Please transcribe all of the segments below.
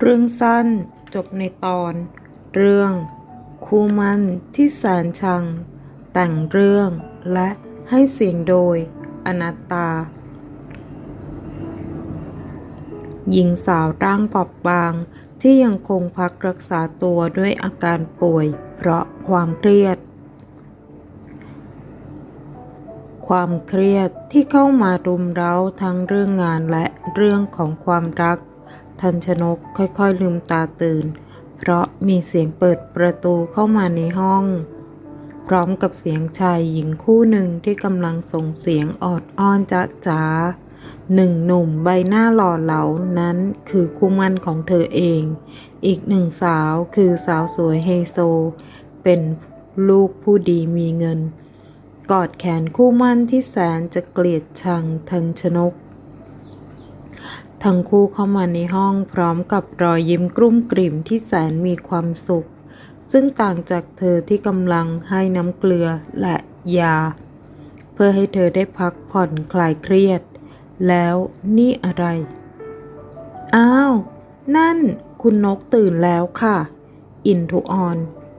เรื่องสั้นจบในตอน เรื่อง คู่มันที่แสนชัง แต่งเรื่องและให้เสียงโดย อนัตตา หญิงสาวร่างปอบบางที่ยังคงพักรักษาตัวด้วยอาการป่วย เพราะความเครียด ความเครียดที่เข้ามารุมเร้าทั้งเรื่องงานและเรื่องของความรัก ทันชนกค่อยๆลืมตาตื่น เพราะมีเสียงเปิดประตูเข้ามาในห้อง พร้อมกับเสียงชายหญิงคู่หนึ่งที่กำลังส่งเสียงออดอ้อนจ๊ะจ๋าหนึ่งหนุ่มใบหน้าหล่อเหลานั้นคือคู่มั่นของเธอเอง อีกหนึ่งสาวคือสาวสวยไฮโซ เป็นลูกผู้ดีมีเงิน กอดแขนคู่มั่นที่แสนจะเกลียดชังทันชนก ทั้งคู่เข้ามาในห้องพร้อมกับรอยยิ้มกลุ้มกลิ่มที่แสนมีความสุข ซึ่งต่างจากเธอที่กำลังให้น้ำเกลือและยา เพื่อให้เธอได้พักผ่อนคลายเครียด แล้วนี่อะไร อ้าว นั่นคุณนกตื่นแล้วค่ะ อินทุออน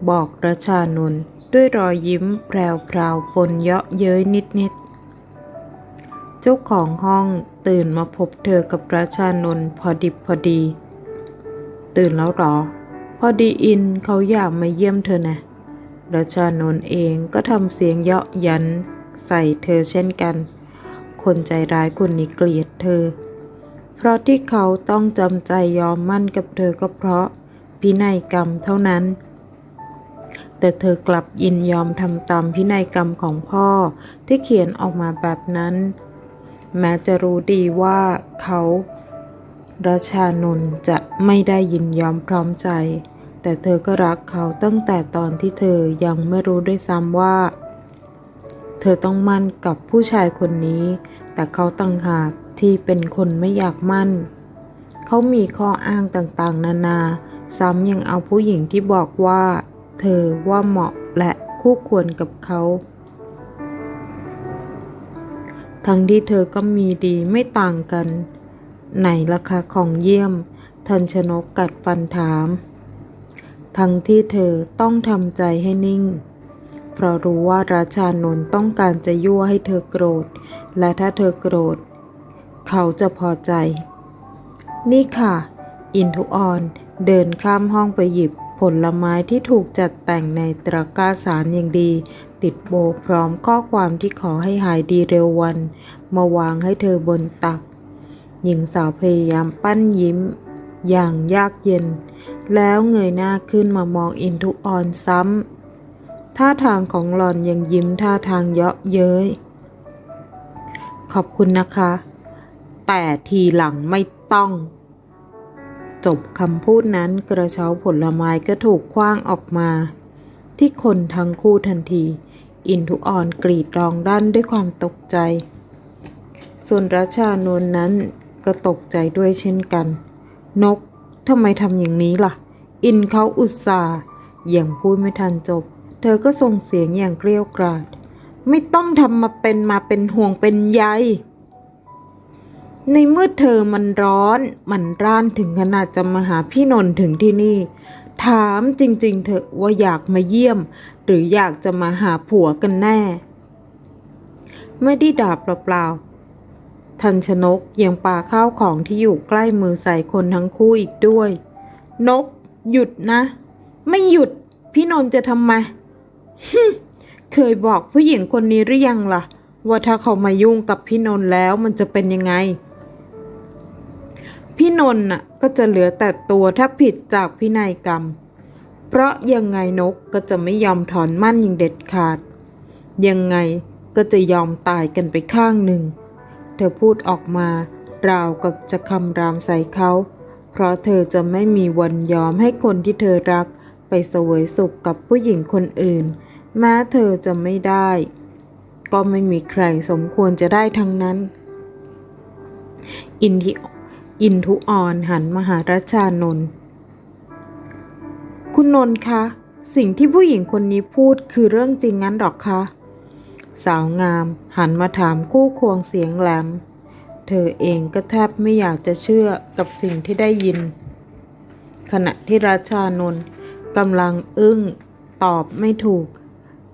บอกระชานนท์ ด้วยรอยยิ้มแพรวๆปนเยาะเย้ยนิดๆ เจ้าของห้องตื่นมาพบเธอกับราชานนท์พอดิบพอดี ตื่นแล้วหรอ พอดีอินเขาอยากมาเยี่ยมเธอนะราชานนท์เองก็ทำเสียงเยาะยันใส่เธอเช่นกัน คนใจร้ายคนนี้เกลียดเธอ เพราะที่เขาต้องจำใจยอมมั่นกับเธอก็เพราะพินัยกรรมเท่านั้น แต่เธอกลับยินยอมทำตามพินัยกรรมของพ่อที่เขียนออกมาแบบนั้น แม้จะรู้ดีว่าเขาราชานนท์จะไม่ได้ยินยอมพร้อมใจ แต่เธอก็รักเขาตั้งแต่ตอนที่เธอยังไม่รู้ด้วยซ้ำว่า เธอต้องมั่นกับผู้ชายคนนี้ แต่เขาตั้งหากที่เป็นคนไม่อยากมั่น เขามีข้ออ้างต่างๆ นานา ซ้ำยังเอาผู้หญิงที่บอกว่า เธอว่าเหมาะและคู่ควรกับเขา ทั้งที่เธอก็มีดีไม่ต่างกัน ไหนราคาของเยี่ยม ทันชนกกัดฟันถาม ทั้งที่เธอต้องทำใจให้นิ่ง เพราะรู้ว่าราชานนท์ต้องการจะยั่วให้เธอโกรธ และถ้าเธอโกรธ เขาจะพอใจ นี่ค่ะ อินทุออนเดินข้ามห้องไปหยิบ ผลไม้ที่ถูกจัดแต่งในตะกร้าสารอย่างดี ติดโบพร้อมข้อความที่ขอให้หายดีเร็ววัน มาวางให้เธอบนตัก หญิงสาวพยายามปั้นยิ้ม อย่างยากเย็น แล้วเงยหน้าขึ้นมามองอินทุออนซ้ำท่าทางของหลอนยังยิ้มท่าทางเยาะเย้ย ขอบคุณนะคะ แต่ทีหลังไม่ต้อง จบคำพูดนั้นกระเช้าผลไม้ก็ถูกคว้างออกมา ที่คนทั้งคู่ทันที อินทุออนกรีดร้องด้านด้วยความตกใจ ส่วนราชานนนั้นก็ตกใจด้วยเช่นกัน นกทำไมทำอย่างนี้ล่ะ อินเขาอุตส่าห์ยังพูดไม่ทันจบ เธอก็ส่งเสียงอย่างเกรี้ยวกราด ไม่ต้องทำมาเป็นมาเป็นห่วงเป็นใย ในเมื่อเธอมันร้อน มันร่านถึงขนาดจะมาหาพี่นนท์ถึงที่นี่ ถามจริงๆเถอะว่าอยากมาเยี่ยม หรืออยากจะมาหาผัวกันแน่ ไม่ได้ด่าเปล่าๆทันชนกยังปาข้าวของที่อยู่ใกล้มือใส่คนทั้งคู่อีกด้วย นก หยุดนะ ไม่หยุด พี่นนท์จะทำไมเคยบอกผู้หญิงคนนี้หรือยังล่ะ ว่าถ้าเขามายุ่งกับพี่นนท์แล้วมันจะเป็นยังไง พี่นนท์น่ะก็จะเหลือแต่ตัวถ้าผิดจากพินัยกรรม เพราะยังไงนกก็จะไม่ยอมถอนมั่นอย่างเด็ดขาด ยังไงก็จะยอมตายกันไปข้างหนึ่ง เธอพูดออกมาราวกับจะคำรามใส่เขา เพราะเธอจะไม่มีวันยอมให้คนที่เธอรัก ไปเสวยสุขกับผู้หญิงคนอื่น แม้เธอจะไม่ได้ ก็ไม่มีใครสมควรจะได้ทั้งนั้น อินทิ อินทุออนหันมาหารัชานนท์คุณนนท์คะ สิ่งที่ผู้หญิงคนนี้พูดคือเรื่องจริงงั้นหรอคะ สาวงามหันมาถามคู่ควงเสียงแหลม เธอเองก็แทบไม่อยากจะเชื่อกับสิ่งที่ได้ยิน ขณะที่ราชานนท์กำลังอึ้งตอบไม่ถูก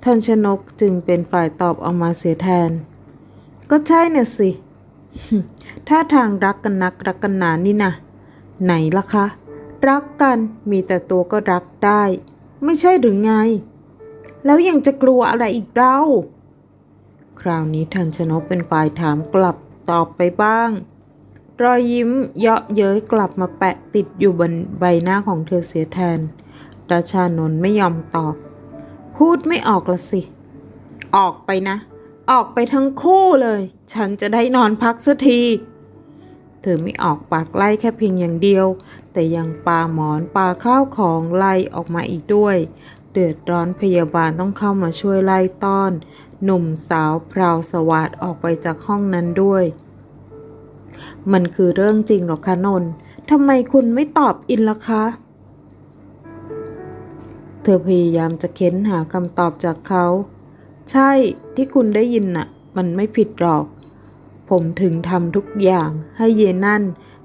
ท่านชนกจึงเป็นฝ่ายตอบออกมาเสียแทน ก็ใช่น่ะสิ ถ้าทางรักกันนักรักกันหนานนี่นะไหนล่ะคะ รักกันมีแต่ตัวก็รักได้ ไม่ใช่หรือไง แล้วยังจะกลัวอะไรอีกเล่า คราวนี้ทันชนกเป็นฝ่ายถามกลับตอบไปบ้าง รอยยิ้มเยาะเย้ยกลับมาแปะติดอยู่บนใบหน้าของเธอเสียแทนราชานนท์ไม่ยอมตอบ พูดไม่ออกละสิ ออกไปนะ ออกไปทั้งคู่เลย ฉันจะได้นอนพักสักที เธอไม่ออกปากไล่แค่เพียงอย่างเดียว แต่ยังปาหมอนปาข้าวของไล่ออกมาอีกด้วย เดือดร้อนพยาบาลต้องเข้ามาช่วยไล่ต้อน หนุ่มสาวพราวสวัสดออกไปจากห้องนั้นด้วย มันคือเรื่องจริงหรอคะนนทำไมคุณไม่ตอบอินล่ะคะเธอพยายามจะเค้นหาคำตอบจากเขา ใช่ที่คุณได้ยินน่ะ มันไม่ผิดหรอก ผมถึงทำทุกอย่างให้เยนั่น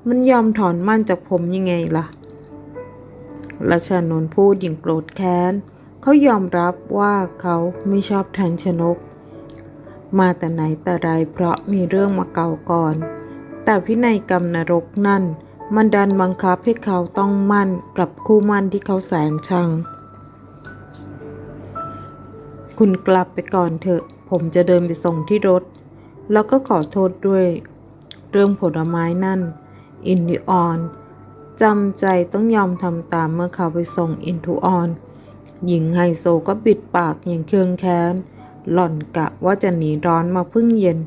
มันยอมถอนมั่นจากผมยังไงล่ะรัชานนท์พูดอย่างโกรธแค้น เขายอมรับว่าเขาไม่ชอบทันชนก มาแต่ไหนแต่ไรเพราะมีเรื่องมาเก่าก่อน แต่พินัยกรรมนรกนั่น มันดันบังคับให้เขาต้องมั่นกับคู่มั่นที่เขาแสนชัง คุณกลับไปก่อนเถอะ ผมจะเดินไปส่งที่รถ แล้วก็ขอโทษด้วย เรื่องผลไม้นั่น อินดิออนจำใจต้องยอมทำตามเมื่อเขาไปส่งอินทูออน หญิงไฮโซก็ปิดปากอย่างเคืองแค้น หล่อนกะว่าจะหนีร้อนมาพึ่งเย็น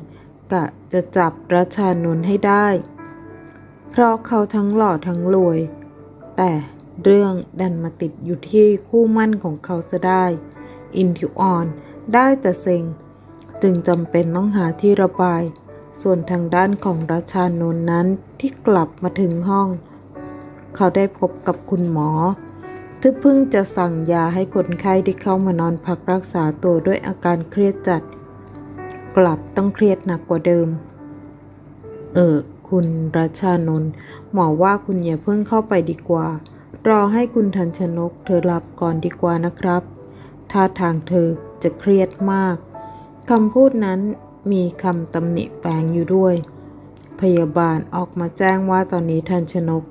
กะจะจับรัชานนท์ให้ได้ เพราะเขาทั้งหล่อทั้งรวย แต่เรื่องดันมาติดอยู่ที่คู่มั่นของเขาซะได้ อินทิวออนได้แต่เซ็ง จึงจำเป็นต้องหาที่ระบาย ส่วนทางด้านของราชานนท์นั้นที่กลับมาถึงห้อง เขาได้พบกับคุณหมอที่เพิ่งจะสั่งยาให้คนไข้ที่เข้ามานอนพักรักษาตัวด้วยอาการเครียดจัด กลับต้องเครียดหนักกว่าเดิม เออ คุณราชานนท์หมอว่าคุณอย่าเพิ่งเข้าไปดีกว่า รอให้คุณทันชนกเธอหลับก่อนดีกว่านะครับ ท่าทางเธอจะเครียดมาก คำพูดนั้นมีคำตำหนิแฝงอยู่ด้วย พยาบาลออกมาแจ้งว่าตอนนี้ทันชนก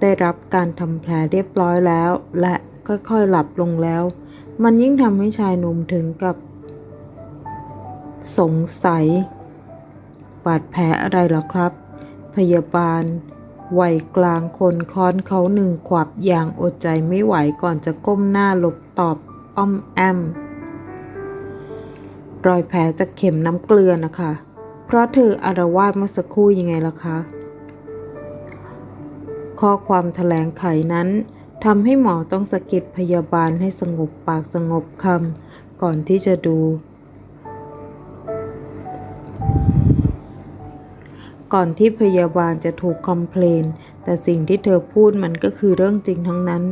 ได้รับการทำแผลเรียบร้อยแล้ว และค่อยๆหลับลงแล้ว มันยิ่งทำให้ชายหนุ่มถึงกับ สงสัย บาดแผลอะไรหรอครับ พยาบาลวัยกลางคนค้อนเขาหนึ่งขวับอย่างอดใจไม่ไหวก่อนจะก้มหน้าหลบตอบ อ้อมแอม รอยแผลจากเข็มน้ำเกลือนะคะ เพราะเธออารวาสเมื่อสักครู่ยังไงล่ะคะ ข้อความแถลงไขนั้นทำให้หมอต้องสะกิดพยาบาลให้สงบปากสงบคำก่อนที่จะดู ก่อนที่พยาบาลจะถูกคอมเพลน แต่สิ่งที่เธอพูดมันก็คือเรื่องจริงทั้งนั้น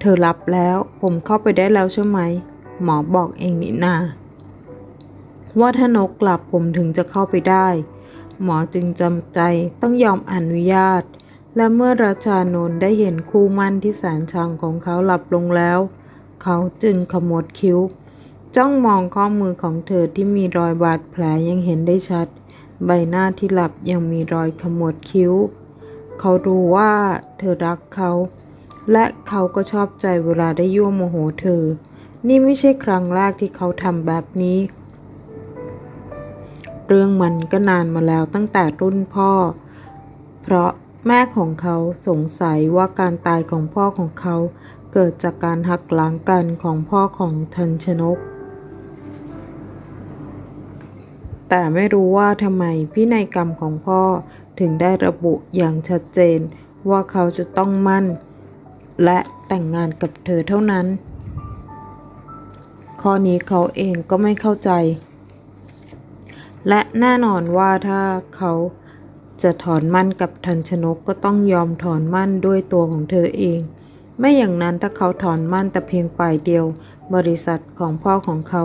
เธอรับแล้วผมเข้าไปได้แล้วใช่ไหม หมอบอกเองนี่นา ว่าถ้านกกลับผมถึงจะเข้าไปได้ หมอจึงจำใจต้องยอมอนุญาต และเมื่อราชานนท์ได้เห็นคู่มั่นที่แสนชังของเขาหลับลงแล้ว เขาจึงขมวดคิ้ว จ้องมองข้อมือของเธอที่มีรอยบาดแผลยังเห็นได้ชัด ใบหน้าที่หลับยังมีรอยขมวดคิ้ว เขารู้ว่าเธอรักเขา และเขาก็ชอบใจเวลาได้ยั่วโมโหเธอ นี่ไม่ใช่ครั้งแรกที่เขาทำแบบนี้ เรื่องมันก็นานมาแล้วตั้งแต่รุ่นพ่อ เพราะแม่ของเขาสงสัยว่าการตายของพ่อของเขา เกิดจากการหักหลังกันของพ่อของทันชนก แต่ไม่รู้ว่าทำไมพินัยกรรมของพ่อถึงได้ระบุอย่างชัดเจนว่าเขาจะต้องมั่น และแต่งงานกับเธอเท่านั้น ข้อนี้เขาเองก็ไม่เข้าใจ และแน่นอนว่าถ้าเขาจะถอนมั่นกับทันชนกก็ต้องยอมถอนมั่นด้วยตัวของเธอเอง ไม่อย่างนั้นถ้าเขาถอนมั่นแต่เพียงฝ่ายเดียว บริษัทของพ่อของเขา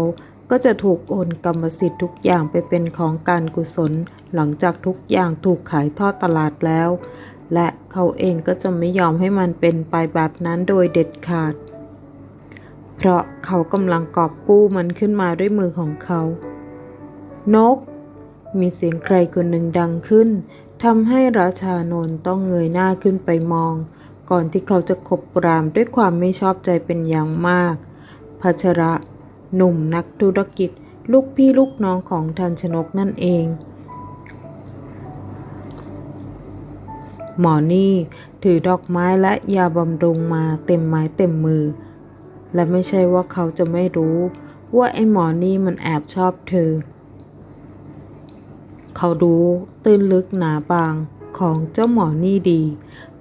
ก็จะถูกโอนกรรมสิทธิ์ทุกอย่างไปเป็นของการกุศล หลังจากทุกอย่างถูกขายทอดตลาดแล้ว และเขาเองก็จะไม่ยอมให้มันเป็นไปแบบนั้นโดยเด็ดขาด เพราะเขากำลังกอบกู้มันขึ้นมาด้วยมือของเขา นก มีเสียงใครคนหนึ่งดังขึ้นทำให้ราชานนท์ต้องเงยหน้าขึ้นไปมอง ก่อนที่เขาจะขบกรามด้วยความไม่ชอบใจเป็นอย่างมากพัชระ หนุ่มนักธุรกิจ ลูกพี่ลูกน้องของทันชนกนั่นเอง หมอนี่ถือดอกไม้และยาบำรุงมาเต็มไม้เต็มมือ และไม่ใช่ว่าเขาจะไม่รู้ ว่าไอ้หมอนี่มันแอบชอบเธอ เขารู้ตื้นลึกหนาบางของเจ้าหมอนี่ดี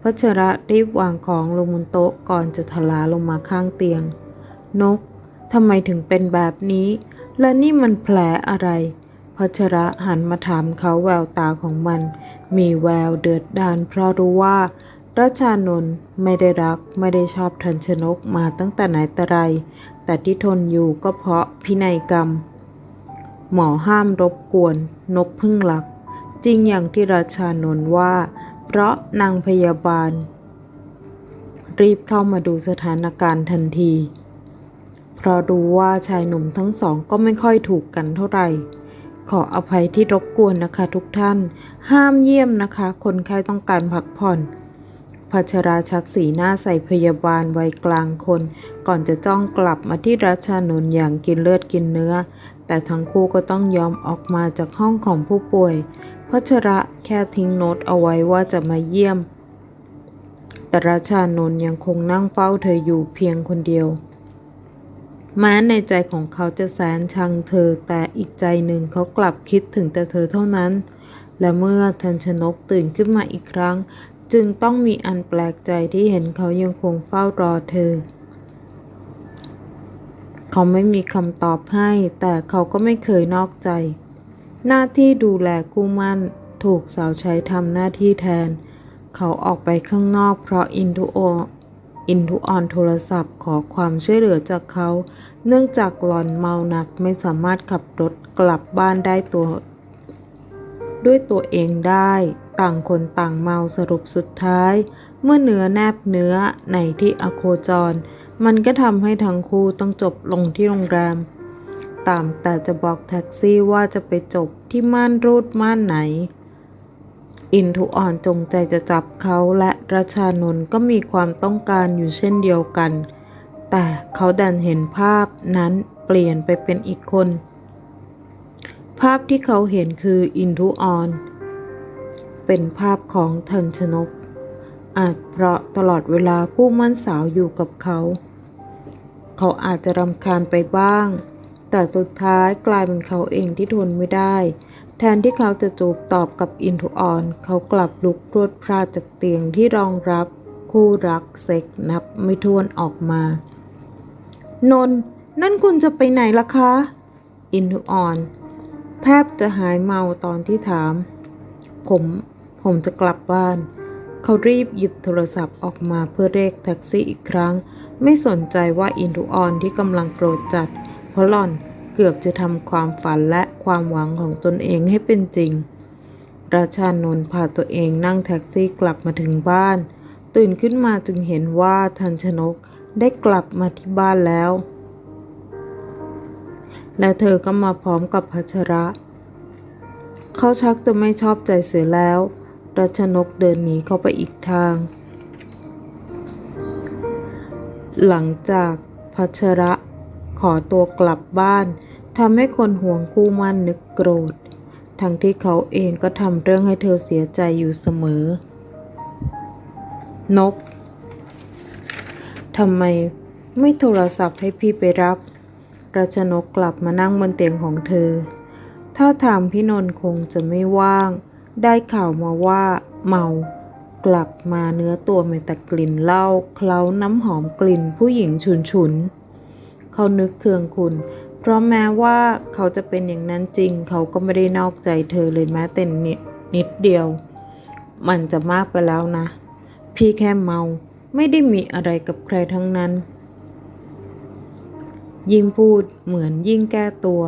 พัชระรีบวางของลงบนโต๊ะก่อนจะทลาลงมาข้างเตียง นกทำไมถึงเป็นแบบนี้ และนี่มันแผลอะไร พัชระหันมาถามเขาแววตาของมัน มีแววเดือดดาลเพราะรู้ว่ารัชานนท์ไม่ได้รักไม่ได้ชอบทันชนกมาตั้งแต่ไหนแต่ไร แต่ที่ทนอยู่ก็เพราะพินัยกรรม หมอห้ามรบกวน นกพึ่งหลับ จริงอย่างที่ราชานนท์ว่า เพราะนางพยาบาล รีบเข้ามาดูสถานการณ์ทันที เพราะรู้ว่าชายหนุ่มทั้งสองก็ไม่ค่อยถูกกันเท่าไหร่ ขออภัยที่รบกวนนะคะทุกท่าน ห้ามเยี่ยมนะคะ คนไข้ต้องการพักผ่อนพัชราชักสีหน้าใส่พยาบาลวัยกลางคน ก่อนจะจ้องกลับมาที่รัชานนท์อย่างกินเลือดกินเนื้อ แต่ทั้งคู่ก็ต้องยอมออกมาจากห้องของผู้ป่วยพัชระแค่ทิ้งโน้ตเอาไว้ว่าจะมาเยี่ยม แต่ราชานนท์ยังคงนั่งเฝ้าเธออยู่เพียงคนเดียว ม้าในใจของเขาจะแสนชังเธอ แต่อีกใจหนึ่งเขากลับคิดถึงแต่เธอเท่านั้น และเมื่อทันชนกตื่นขึ้นมาอีกครั้ง จึงต้องมีอันแปลกใจที่เห็นเขายังคงเฝ้ารอเธอ เขาไม่มีคำตอบให้ แต่เขาก็ไม่เคยนอกใจ หน้าที่ดูแลกู้มั่น ถูกสาวใช้ทำหน้าที่แทน เขาออกไปข้างนอกเพราะอินทุโอ อินทุออนโทรศัพท์ขอความช่วยเหลือจากเขา เนื่องจากหลอนเมาหนักไม่สามารถขับรถกลับบ้านได้ตัว ด้วยตัวเองได้ ต่างคนต่างเมาสรุปสุดท้าย เมื่อเนื้อแนบเนื้อในที่อโคจร มันก็ทำให้ทั้งคู่ต้องจบลงที่โรงแรมตามแต่จะบอกแท็กซี่ว่าจะไปจบที่ม่านรูดม่านไหน อินทุอ่อนจงใจจะจับเขาและราชานนท์ก็มีความต้องการอยู่เช่นเดียวกัน แต่เขาดันเห็นภาพนั้นเปลี่ยนไปเป็นอีกคน ภาพที่เขาเห็นคืออินทุออน เป็นภาพของทันชนก อาจเพราะตลอดเวลาคู่มั่นสาวอยู่กับเขา เขาอาจจะรำคาญไปบ้าง แต่สุดท้ายกลายเป็นเขาเองที่ทนไม่ได้ แทนที่เขาจะจูบตอบกับอินทุออน เขากลับลุกพรวดพลาดจากเตียงที่รองรับคู่รักเซ็กนับไม่ถ้วนออกมา นนท์นั่นคุณจะไปไหนล่ะคะ อินทุออน แทบจะหายเมาตอนที่ถาม ผม ผมจะกลับบ้าน เขารีบหยิบโทรศัพท์ออกมาเพื่อเรียกแท็กซี่อีกครั้ง ไม่สนใจว่าอินทุออนที่กำลังโกรธจัด เพราะหล่อน เกือบจะทำความฝันและความหวังของตนเองให้เป็นจริง ราชานนท์พาตัวเองนั่งแท็กซี่กลับมาถึงบ้าน ตื่นขึ้นมาจึงเห็นว่าทันชนกได้กลับมาที่บ้านแล้ว และเธอก็มาพร้อมกับพัชระ เขาชักจะไม่ชอบใจเสียแล้ว รัชนกเดินหนีเข้าไปอีกทาง หลังจากพัชระ ขอตัวกลับบ้านทำให้คนห่วงคู่มั่นนึกโกรธ ทั้งที่เขาเองก็ทำเรื่องให้เธอเสียใจอยู่เสมอ นกทำไมไม่โทรศัพท์ให้พี่ไปรับ รัชนกกลับมานั่งบนเตียงของเธอ ถ้าถามพี่นนท์คงจะไม่ว่าง ได้ข่าวมาว่าเมากลับมาเนื้อตัวมีแต่กลิ่นเหล้าเคล้าน้ำหอมกลิ่นผู้หญิงฉุนฉุน เขานึกเคืองคุณ เพราะแม้ว่าเขาจะเป็นอย่างนั้นจริง เขาก็ไม่ได้นอกใจเธอเลยแม้แต่นิดนิดเดียว มันจะมากไปแล้วนะ พี่แค่เมาไม่ได้มีอะไรกับใครทั้งนั้น ยิ่งพูดเหมือนยิ่งแก้ตัว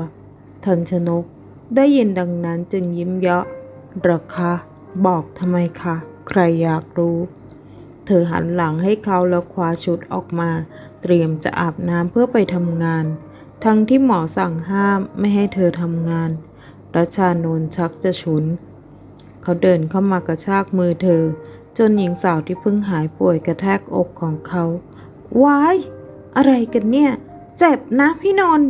ทันชนกได้ยินดังนั้นจึงยิ้มเยาะหรอคะ บอกทำไมคะ ใครอยากรู้ เธอหันหลังให้เขาแล้วคว้าชุดออกมา เตรียมจะอาบน้ำเพื่อไปทำงาน ทั้งที่หมอสั่งห้ามไม่ให้เธอทำงานรัชานนท์ชักจะฉุน เขาเดินเข้ามากระชากมือเธอ จนหญิงสาวที่เพิ่งหายป่วยกระแทกอกของเขาวายอะไรกันเนี่ย เจ็บนะพี่นนท์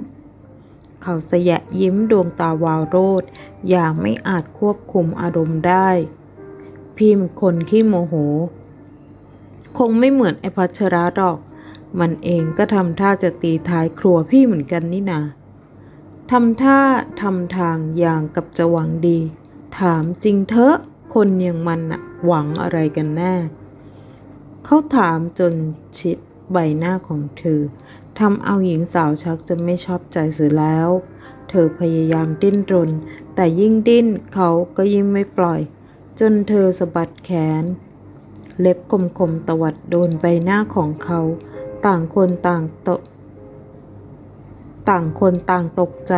เขาสยะยิ้มดวงตาวาวโรดอย่างไม่อาจควบคุมอารมณ์ได้พี่มันคนขี้โมโห คงไม่เหมือนไอพัชระดอก มันเองก็ทำท่าจะตีท้ายครัวพี่เหมือนกันนี่นาทำท่าทำทางอย่างกับจะหวังดี ถามจริงเถอะคนอย่างมันน่ะหวังอะไรกันแน่ เขาถามจนชิดใบหน้าของเธอทำเอาหญิงสาวชักจะไม่ชอบใจเสียแล้ว เธอพยายามดิ้นรน แต่ยิ่งดิ้นเขาก็ยิ่งไม่ปล่อย จนเธอสะบัดแขน เล็บคมๆตวัดโดนใบหน้าของเขา ต่างคนต่างตกต่างคนต่างตกใจ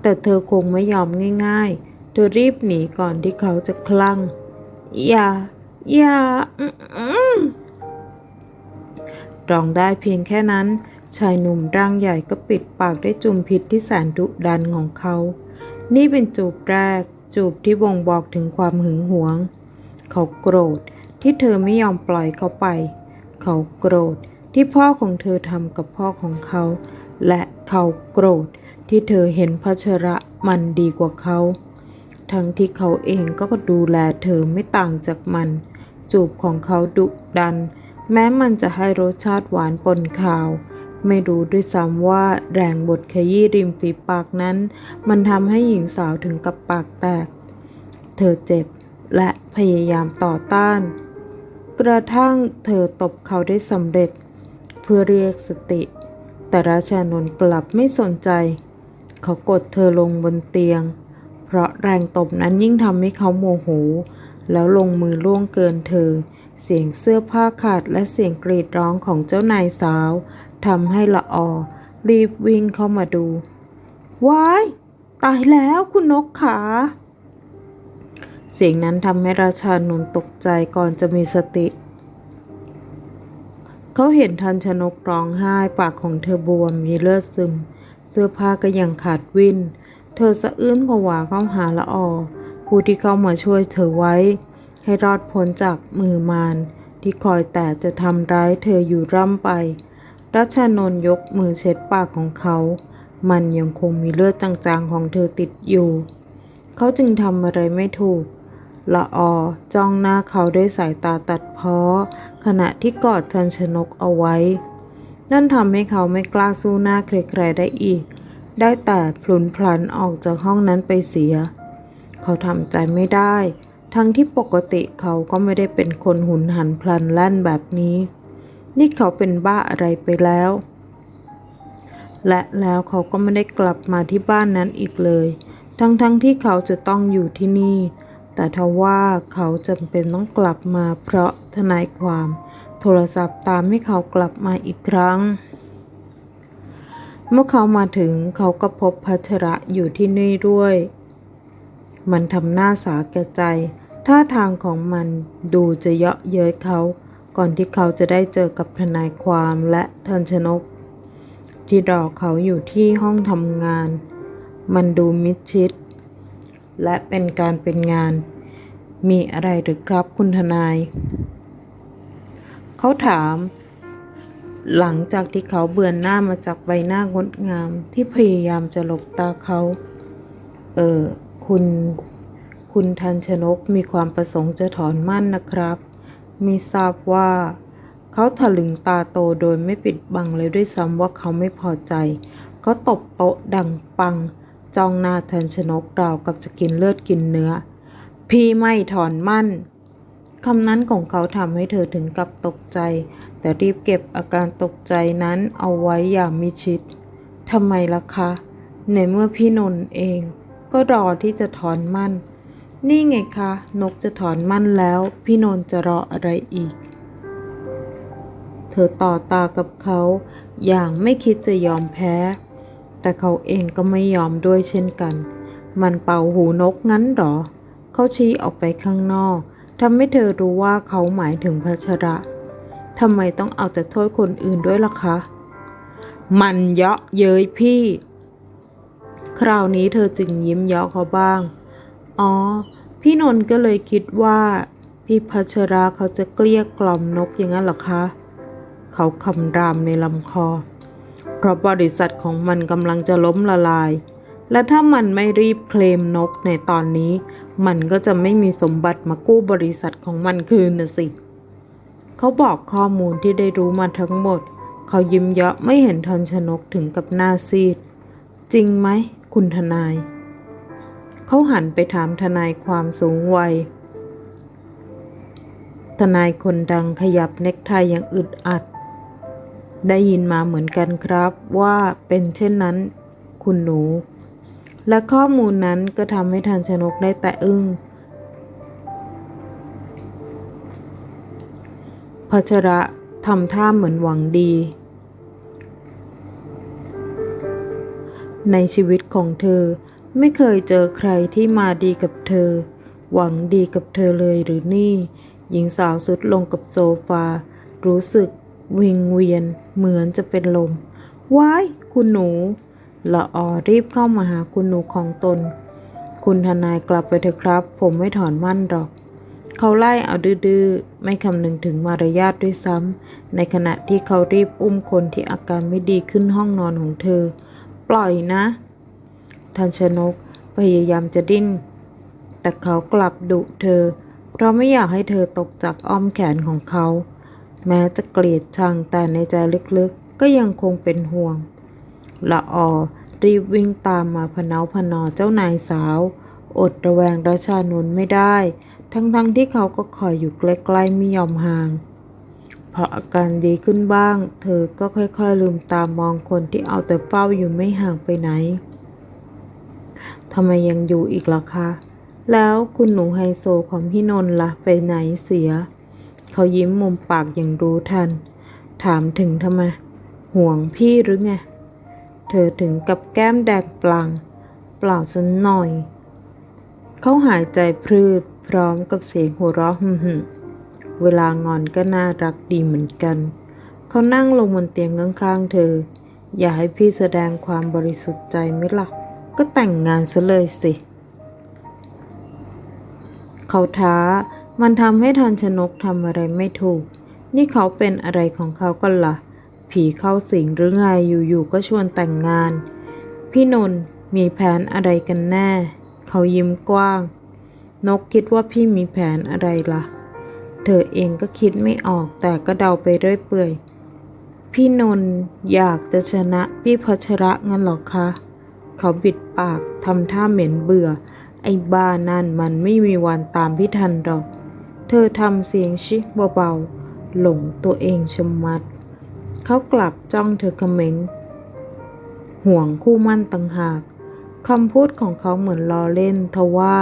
แต่เธอคงไม่ยอมง่ายๆ เธอรีบหนีก่อนที่เขาจะคลั่ง อย่า อย่าอื้ออื้อร้องได้เพียงแค่นั้น ชายหนุ่มร่างใหญ่ก็ปิดปากด้วยจุมพิษที่แสนดุดันของเขา นี่เป็นจูบแรก จูบที่บ่งบอกถึงความหึงหวง เขาโกรธที่เธอไม่ยอมปล่อยเขาไป เขาโกรธที่พ่อของเธอทำกับพ่อของเขา และเขาโกรธที่เธอเห็นพัชระมันดีกว่าเขา ทั้งที่เขาเองก็ดูแลเธอไม่ต่างจากมัน จูบของเขาดุดัน แม้มันจะให้รสชาติหวานปนขาว ไม่รู้ด้วยซ้ำว่าแรงบดขยี้ริมฝีปากนั้น มันทำให้หญิงสาวถึงกับปากแตก เธอเจ็บและพยายามต่อต้าน กระทั่งเธอตบเขาได้สำเร็จ เพื่อเรียกสติ แต่ราชานนท์กลับไม่สนใจ เขากดเธอลงบนเตียง เพราะแรงตบนั้นยิ่งทำให้เขาโมโห แล้วลงมือล่วงเกินเธอ เสียงเสื้อผ้าขาดและเสียงกรีดร้องของเจ้านายสาวทำให้ละออรีบวิ่งเข้ามาดู ว้าย ตายแล้วคุณนกขา เสียงนั้นทำให้ราชานนท์ตกใจก่อนจะมีสติ เขาเห็นทันชนกร้องไห้ปากของเธอบวมมีเลือดซึม เสื้อผ้าก็ยังขาดวินเธอสะอื้นผวาเข้าหาละออผู้ที่เข้ามาช่วยเธอไว้ ให้รอดพ้นจากมือมารที่คอยแต่จะทำร้ายเธออยู่ร่ำไป รัชนนยกมือเช็ดปากของเขา มันยังคงมีเลือดจางๆของเธอติดอยู่ เขาจึงทำอะไรไม่ถูก ละออจ้องหน้าเขาด้วยสายตาตัดเพ้อ ขณะที่กอดทันชนกเอาไว้ นั่นทำให้เขาไม่กล้าสู้หน้าใครๆได้อีก ได้แต่พลุนพลันออกจากห้องนั้นไปเสีย เขาทำใจไม่ได้ ทั้งที่ปกติเขาก็ไม่ได้เป็นคนหุนหันพลันแล่นแบบนี้ นี่เขาเป็นบ้าอะไรไปแล้ว และแล้วเขาก็ไม่ได้กลับมาที่บ้านนั้นอีกเลย ทั้งๆทที่เขาจะต้องอยู่ที่นี่ แต่ทว่าเขาจำเป็นต้องกลับมาเพราะทนายความโทรศัพท์ตามให้เขากลับมาอีกครั้ง เมื่อเขามาถึงเขาก็พบพัชระอยู่ที่นี่ด้วย มันทำหน้าสาแก่ใจ ท่าทางของมันดูจะเยาะเย้ยเขา ก่อนที่เขาจะได้เจอกับทนายความและทันชนก ที่รอเขาอยู่ที่ห้องทำงาน มันดูมิดชิด และเป็นการเป็นงาน มีอะไรหรือครับคุณทนาย เขาถาม หลังจากที่เขาเบือนหน้ามาจากใบหน้างดงามที่พยายามจะหลบตาเขา เออ คุณ คุณทันชนกมีความประสงค์จะถอนมั่นนะครับ มีทราบว่าเขาถลึงตาโตโดยไม่ปิดบังเลยด้วยซ้ำว่าเขาไม่พอใจ เขาตบโต๊ะดังปัง จ้องหน้าทันชนกราวกับจะกินเลือดกินเนื้อ พี่ไม่ถอนมั่นคำนั้นของเขาทำให้เธอถึงกับตกใจ แต่รีบเก็บอาการตกใจนั้นเอาไว้อย่างมิชิดทำไมล่ะคะ ในเมื่อพี่นนท์เอง ก็รอที่จะถอนมั่น นี่ไงคะ นกจะถอนมั่นแล้ว พี่นนท์จะรออะไรอีก เธอต่อตากับเขา อย่างไม่คิดจะยอมแพ้ แต่เขาเองก็ไม่ยอมด้วยเช่นกัน มันเป่าหูนกงั้นหรอ เขาชี้ออกไปข้างนอกทำให้เธอรู้ว่าเขาหมายถึงพัชระทำไมต้องเอาแต่โทษคนอื่นด้วยล่ะคะ มันเยาะเย้ยพี่ คราวนี้เธอจึงยิ้มเยาะเขาบ้าง อ๋อ พี่นนท์ก็เลยคิดว่า พี่พัชราเขาจะเกลี้ยกล่อมนกอย่างนั้นหรอคะ เขาคำรามในลำคอ เพราะบริษัทของมันกำลังจะล้มละลาย และถ้ามันไม่รีบเคลมนกในตอนนี้ มันก็จะไม่มีสมบัติมากู้บริษัทของมันคืนนะสิ เขาบอกข้อมูลที่ได้รู้มาทั้งหมด เขายิ้มเยาะไม่เห็นทันชนกถึงกับหน้าซีด จริงไหม คุณทนาย เขาหันไปถามทนายความสูงวัยทนายคนดังขยับเน็กไทยอย่างอึดอัด ได้ยินมาเหมือนกันครับว่าเป็นเช่นนั้นคุณหนู และข้อมูลนั้นก็ทำให้ทันชนกได้แต่อึ้งพัชระทำท่าเหมือนหวังดี ในชีวิตของเธอไม่เคยเจอใครที่มาดีกับเธอ หวังดีกับเธอเลยหรือนี่ หญิงสาวสุดลงกับโซฟา รู้สึก วิงเวียนเหมือนจะเป็นลม ว้าย คุณหนูละออรีบเข้ามาหาคุณหนูของตน คุณทนายกลับไปเถอะครับ ผมไม่ถอนมั่นหรอก เขาไล่เอาดื้อๆ ไม่คำนึงถึงมารยาทด้วยซ้ำ ในขณะที่เขารีบอุ้มคนที่อาการไม่ดีขึ้นห้องนอนของเธอ ปล่อยนะ ทันชนกพยายามจะดิ้น แต่เขากลับดุเธอ เพราะไม่อยากให้เธอตกจากอ้อมแขนของเขา แม้จะเกลียดชังแต่ในใจลึกๆ ก็ยังคงเป็นห่วง ละออรีบวิ่งตามมาพะเนาพะนอเจ้านายสาว อดระแวงราชานนท์ไม่ได้ ทั้งๆที่เขาก็คอยอยู่ใกล้ๆไม่ยอมห่างพออาการดีขึ้นบ้าง เธอก็ค่อยๆลืมตามมองคนที่เอาแต่เฝ้าอยู่ไม่ห่างไปไหน ทำไมยังอยู่อีกล่ะคะ แล้วคุณหนูไฮโซของพี่นนท์ล่ะไปไหนเสีย เขายิ้มมุมปากอย่างรู้ทัน ถามถึงทำไม ห่วงพี่หรือไง เธอถึงกับแก้มแดงปลัง เปล่าสันหน่อย เขาหายใจพรืดพร้อมกับเสียงหัวเราะหึ่มเวลางอนก็น่ารักดีเหมือนกัน เขานั่งลงบนเตียงข้างๆ เธอ อย่าให้พี่แสดงความบริสุทธิ์ใจไหมล่ะ ก็แต่งงานซะเลยสิ เขาท้า มันทำให้ทันชนกทำอะไรไม่ถูก นี่เขาเป็นอะไรของเขากันละ่ะ ผีเข้าสิงหรือไงอยู่ๆก็ชวนแต่งงาน พี่นนท์มีแผนอะไรกันแน่ เขายิ้มกว้าง นกคิดว่าพี่มีแผนอะไรล่ะ เธอเองก็คิดไม่ออกแต่ก็เดาไปเรื่อยเปื่อย พี่นนท์อยากจะชนะพี่พัชระงั้นหรอคะ เขาบิดปากทำท่าเหม็นเบื่อ ไอ้บ้านั่นมันไม่มีวันตามพี่ทันหรอก เธอทำเสียงชิเบาๆ หลงตัวเองชะมัด เขากลับจ้องเธอเขม็งห่วงคู่มั่นต่างหากคำพูดของเขาเหมือนล้อเล่น ทว่า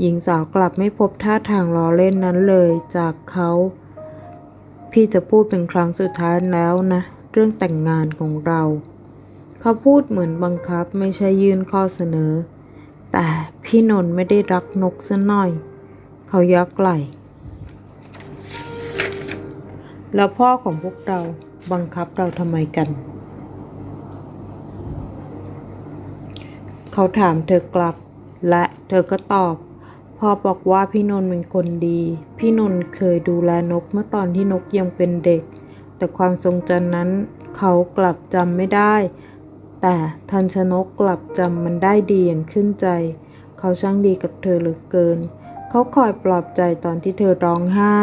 หญิงสาวกลับไม่พบท่าทางล้อเล่นนั้นเลยจากเขา พี่จะพูดเป็นครั้งสุดท้ายแล้วนะ เรื่องแต่งงานของเรา เขาพูดเหมือนบังคับไม่ใช่ยื่นข้อเสนอ แต่พี่นนท์ไม่ได้รักนกซะหน่อย เขายักไหล่ แล้วพ่อของพวกเราบังคับเราทำไมกัน เขาถามเธอกลับ และเธอก็ตอบ พ่อบอกว่าพี่นนท์เป็นคนดี พี่นนท์เคยดูแลนกเมื่อตอนที่นกยังเป็นเด็ก แต่ความทรงจำนั้นเขากลับจำไม่ได้ แต่ทันชนกกลับจำมันได้ดีอย่างขึ้นใจ เขาช่างดีกับเธอเหลือเกิน เขาคอยปลอบใจตอนที่เธอร้องไห้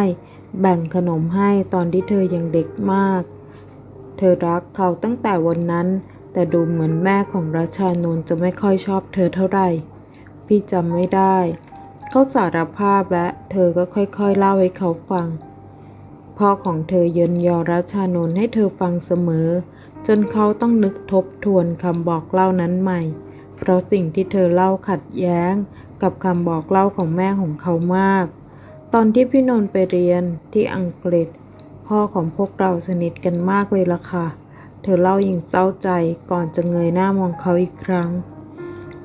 แบ่งขนมให้ตอนที่เธอยังเด็กมาก เธอรักเขาตั้งแต่วันนั้น แต่ดูเหมือนแม่ของราชานนจะไม่ค่อยชอบเธอเท่าไหร่ พี่จำไม่ได้ เขาสารภาพและเธอก็ค่อยๆเล่าให้เขาฟัง พ่อของเธอเยินยอราชานนให้เธอฟังเสมอ จนเขาต้องนึกทบทวนคำบอกเล่านั้นใหม่ เพราะสิ่งที่เธอเล่าขัดแย้งกับคำบอกเล่าของแม่ของเขามาก ตอนที่พี่นนท์ไปเรียนที่อังกฤษ พ่อของพวกเราสนิทกันมากเลยล่ะค่ะ เธอเล่าอย่างเศร้าใจก่อนจะเงยหน้ามองเขาอีกครั้ง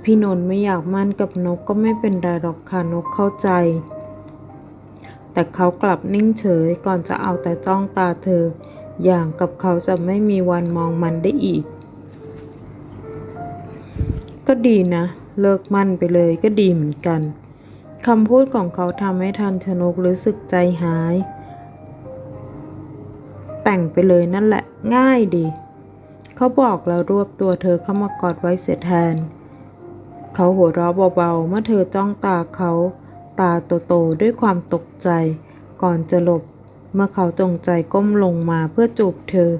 พี่นนท์ไม่อยากมั่นกับนกก็ไม่เป็นไรหรอกค่ะนกเข้าใจ แต่เขากลับนิ่งเฉยก่อนจะเอาแต่จ้องตาเธอ อย่างกับเขาจะไม่มีวันมองมันได้อีก ก็ดีนะ เลิกมั่นไปเลยก็ดีเหมือนกัน คำพูดของเขาทำให้ทันชนกรู้สึกใจหาย แต่งไปเลยนั่นแหละง่ายดี เขาบอกแล้วรวบตัวเธอเข้ามากอดไว้เสียแทน เขาหัวเราะเบาๆเมื่อเธอจ้องตาเขาตาโตๆด้วยความตกใจ ก่อนจะหลบ เมื่อเขาจงใจก้มลงมาเพื่อจูบเธอ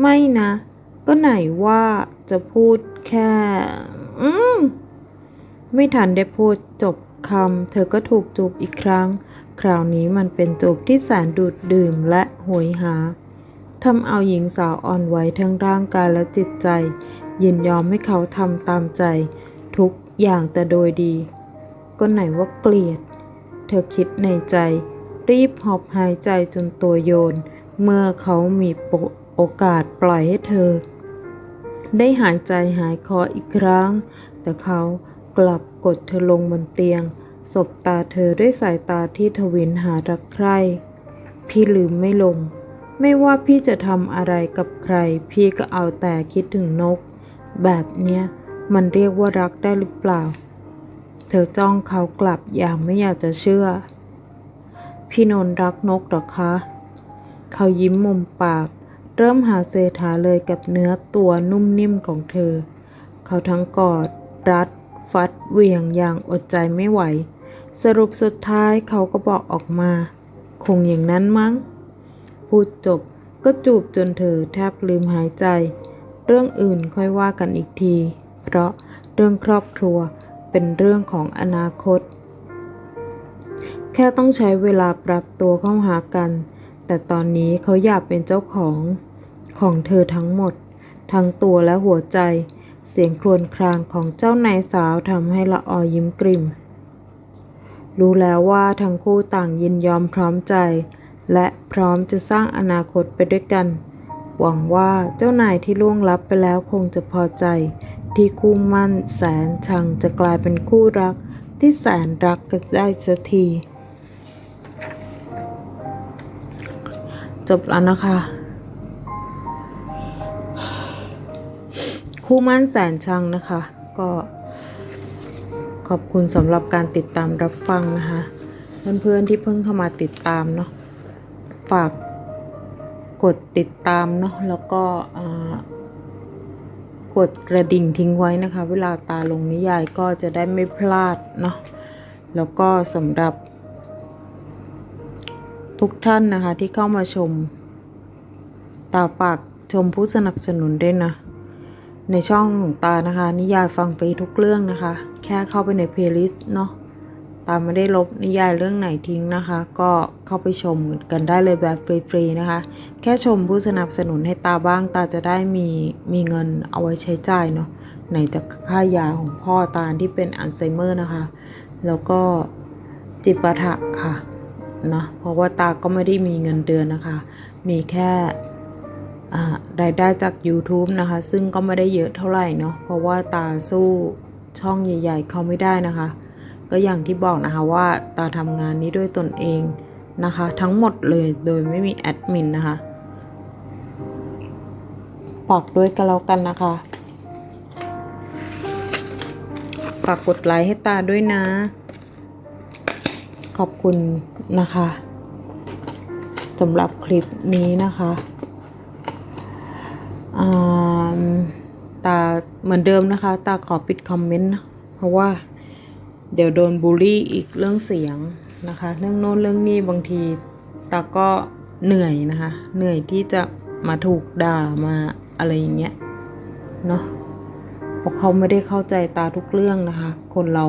ไม่นะ ก็ไหนว่าจะพูดแค่ อืมไม่ทันได้พูดจบ คำเธอก็ถูกจูบอีกครั้ง คราวนี้มันเป็นจูบที่แสนดูดดื่มและโหยหาทำเอาหญิงสาวอ่อนไหวทั้งร่างกายและจิตใจ ยินยอมให้เขาทำตามใจ ทุกอย่างแต่โดยดี ก็ไหนว่าเกลียด เธอคิดในใจ รีบหอบหายใจจนตัวโยน เมื่อเขามีโปโอกาสปล่อยให้เธอ ได้หายใจหายคออีกครั้ง แต่เขากลับ กดเธอลงบนเตียง สบตาเธอด้วยสายตาที่ทวินหารักใคร่ พี่ลืมไม่ลง ไม่ว่าพี่จะทำอะไรกับใคร พี่ก็เอาแต่คิดถึงนก แบบเนี้ยมันเรียกว่ารักได้หรือเปล่า เธอจ้องเขากลับอย่างไม่อยากจะเชื่อ พี่นนท์รักนกหรอคะ เขายิ้มมุมปาก เริ่มหาเศษหาเลยกับเนื้อตัวนุ่มนิ่มของเธอ เขาทั้งกอดรัด ฟัดเหวี่ยงอย่างอดใจไม่ไหว สรุปสุดท้ายเขาก็บอกออกมา คงอย่างนั้นมั้ง พูดจบก็จูบจนเธอแทบลืมหายใจ เรื่องอื่นค่อยว่ากันอีกที เพราะเรื่องครอบครัวเป็นเรื่องของอนาคต แค่ต้องใช้เวลาปรับตัวเข้าหากัน แต่ตอนนี้เขาอยากเป็นเจ้าของของเธอทั้งหมด ทั้งตัวและหัวใจ เสียงครวญครางของเจ้านายสาวทำให้ละออยิ้มกริมรู้แล้วว่าทั้งคู่ต่างยินยอมพร้อมใจ และพร้อมจะสร้างอนาคตไปด้วยกัน หวังว่าเจ้านายที่ล่วงลับไปแล้วคงจะพอใจ ที่คู่มั่นแสนชังจะกลายเป็นคู่รัก ที่แสนรักกันได้สักที จบแล้วนะคะ คู่มั่นแสนชังนะคะ ก็ ขอบคุณสำหรับการติดตามรับฟังนะคะ เพื่อนๆที่เพิ่งเข้ามาติดตามเนาะฝากกดติดตามเนาะแล้วก็อ่ากดกระดิ่งทิ้งไว้นะคะ เวลาตาลงนิยายก็จะได้ไม่พลาดเนาะแล้วก็สำหรับ ทุกท่านนะคะที่เข้ามาชม ตาฝากชมผู้สนับสนุนด้วยนะ ในช่องตานะคะ นิยายฟังฟรีทุกเรื่องนะคะ แค่เข้าไปในเพลย์ลิสต์เนาะตาไม่ได้ลบนิยายเรื่องไหนทิ้งนะคะ ก็เข้าไปชมกันได้เลยแบบฟรีๆนะคะ แค่ชมผู้สนับสนุนให้ตาบ้างตาจะได้มีมีเงินเอาไว้ใช้จ่ายเนาะไหนจะค่ายาของพ่อตาที่เป็นอัลไซเมอร์นะคะ แล้วก็จิปาถะค่ะเนาะเพราะว่าตาก็ไม่ได้มีเงินเดือนนะคะ มีแค่ รายได้จาก YouTube นะคะ ซึ่งก็ไม่ได้เยอะเท่าไหร่เนาะเพราะว่าตาสู้ช่องใหญ่ ๆ เขาไม่ได้นะคะ ก็อย่างที่บอกนะคะว่าตาทำงานนี้ด้วยตนเองนะคะ ทั้งหมดเลยโดยไม่มีแอดมินนะคะฝากด้วยกันแล้วกันนะคะฝากกดไลค์ให้ตาด้วยนะ ขอบคุณนะคะสำหรับคลิปนี้นะคะ ตาเหมือนเดิมนะคะ ตาขอปิดคอมเมนต์นะเพราะว่าเดี๋ยวโดนบูลลี่อีกเรื่องเสียงนะคะ เรื่องโน้นเรื่องนี้บางที ตาก็เหนื่อยนะคะ เหนื่อยที่จะมาถูกด่ามาอะไรอย่างเงี้ยเนาะเพราะเขาไม่ได้เข้าใจตาทุกเรื่องนะคะ คนเรา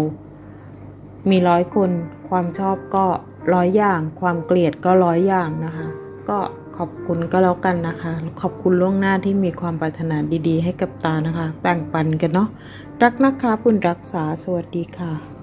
มีร้อยคน ความชอบก็ร้อยอย่าง ความเกลียดก็ร้อยอย่างนะคะ ก็ อบคุณก็แล้วกันนะคะ ขอบคุณล่วงหน้าที่มีความปรารถนาดีๆ ให้กับตานะคะ แบ่งปันกันเนาะ รักนะคะปุณรักษา สวัสดีค่ะ